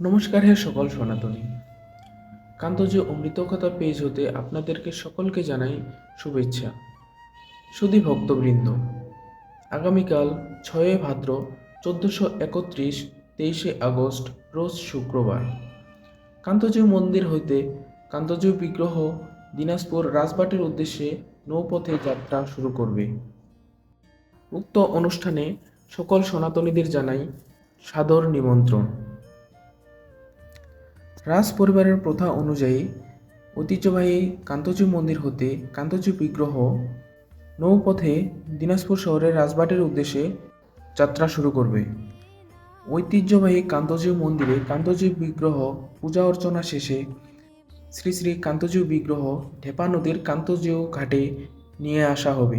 নমস্কার হে সকল সনাতনী। কান্তজি অমৃত কথা পেজ হতে আপনাদেরকে সকলকে জানাই শুভেচ্ছা। সুধী ভক্তবৃন্দ, আগামীকাল ছয় ভাদ্র চোদ্দোশো একত্রিশ তেইশে আগস্ট, রোজ শুক্রবার। কান্তজি মন্দির হইতে কান্তজি বিগ্রহ দিনাজপুর রাজবাটের উদ্দেশ্যে নৌপথে যাত্রা শুরু করবে। উক্ত অনুষ্ঠানে সকল সনাতনীদের জানাই সাদর নিমন্ত্রণ। রাজ পরিবারের প্রথা অনুযায়ী ঐতিহ্যবাহী কান্তজি মন্দির হতে কান্তজি বিগ্রহ নৌপথে দিনাজপুর শহরের রাজবাটের উদ্দেশ্যে যাত্রা শুরু করবে। ঐতিহ্যবাহী কান্তজি মন্দিরে কান্তজি বিগ্রহ পূজা অর্চনা শেষে শ্রী শ্রী কান্তজি বিগ্রহ ঢেপা নদীর কান্তজিউ ঘাটে নিয়ে আসা হবে।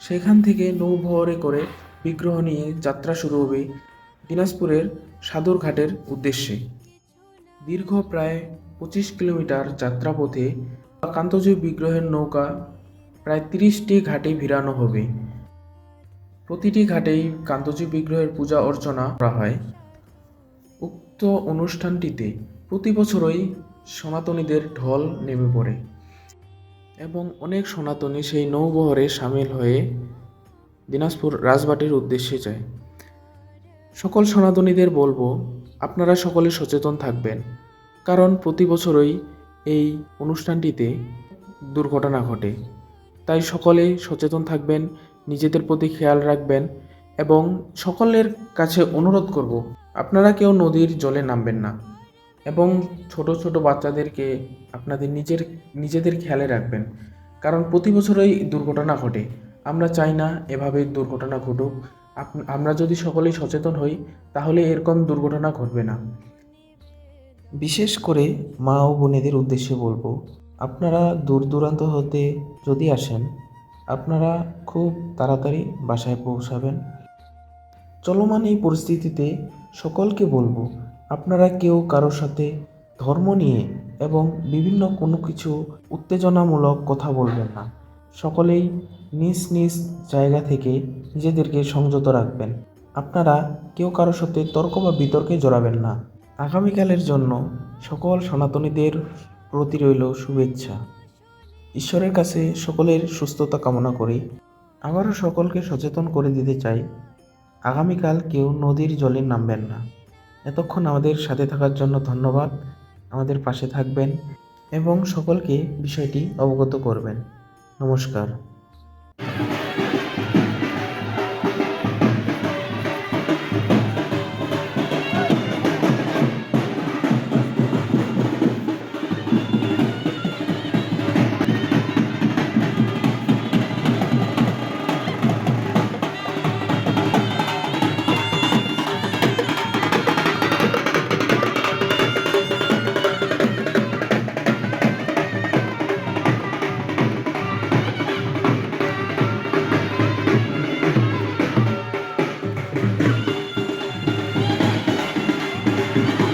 সেখান থেকে নৌবহরে করে বিগ্রহ নিয়ে যাত্রা শুরু হবে দিনাজপুরের সাদর ঘাটের উদ্দেশ্যে। দীর্ঘ প্রায় পঁচিশ কিলোমিটার যাত্রাপথে কান্তজী বিগ্রহের নৌকা প্রায় তিরিশটি ঘাটে ভিড়ানো হবে। প্রতিটি ঘাটেই কান্তজী বিগ্রহের পূজা অর্চনা করা হয়। উক্ত অনুষ্ঠানটিতে প্রতি বছরই সনাতনীদের ঢল নেমে পড়ে এবং অনেক সনাতনী সেই নৌবহরে সামিল হয়ে দিনাজপুর রাজবাটির উদ্দেশ্যে যায়। সকল সনাতনীদের বলব আপনারা সকলে সচেতন থাকবেন, কারণ প্রতি বছরই এই অনুষ্ঠানটিতে দুর্ঘটনা ঘটে। তাই সকলে সচেতন থাকবেন, নিজেদের প্রতি খেয়াল রাখবেন এবং সকলের কাছে অনুরোধ করব, আপনারা কেউ নদীর জলে নামবেন না এবং ছোট ছোট বাচ্চাদেরকে আপনাদের নিজের, নিজেদের খেয়ালে রাখবেন, কারণ প্রতি বছরই দুর্ঘটনা ঘটে। আমরা চাই না এভাবে দুর্ঘটনা ঘটুক। আমরা যদি সকলেই সচেতন হই, তাহলে এরকম দুর্ঘটনা ঘটবে না। বিশেষ করে মা ও বোনেদের উদ্দেশ্যে বলব, আপনারা দূর দূরান্ত হতে যদি আসেন, আপনারা খুব তাড়াতাড়ি বাসায় পৌঁছাবেন। চলমান এই পরিস্থিতিতে সকলকে বলব, আপনারা কেউ কারোর সাথে ধর্ম নিয়ে এবং বিভিন্ন কোনো কিছু উত্তেজনামূলক কথা বলবেন না। সকলেই নিজ নিজ জায়গা থেকে নিজেদেরকে সংযত রাখবেন। আপনারা কেউ কারোর সাথে তর্ক বা বিতর্কে জড়াবেন না। আগামীকালের জন্য সকল সনাতনীদের প্রতি রইল শুভেচ্ছা। ঈশ্বরের কাছে সকলের সুস্থতা কামনা করি। আবারও সকলকে সচেতন করে দিতে চাই। আগামীকাল কেউ নদীর জলে নামবেন না। এতক্ষণ আমাদের সাথে থাকার জন্য ধন্যবাদ। আমাদের পাশে থাকবেন এবং সকলকে বিষয়টি অবগত করবেন। নমস্কার you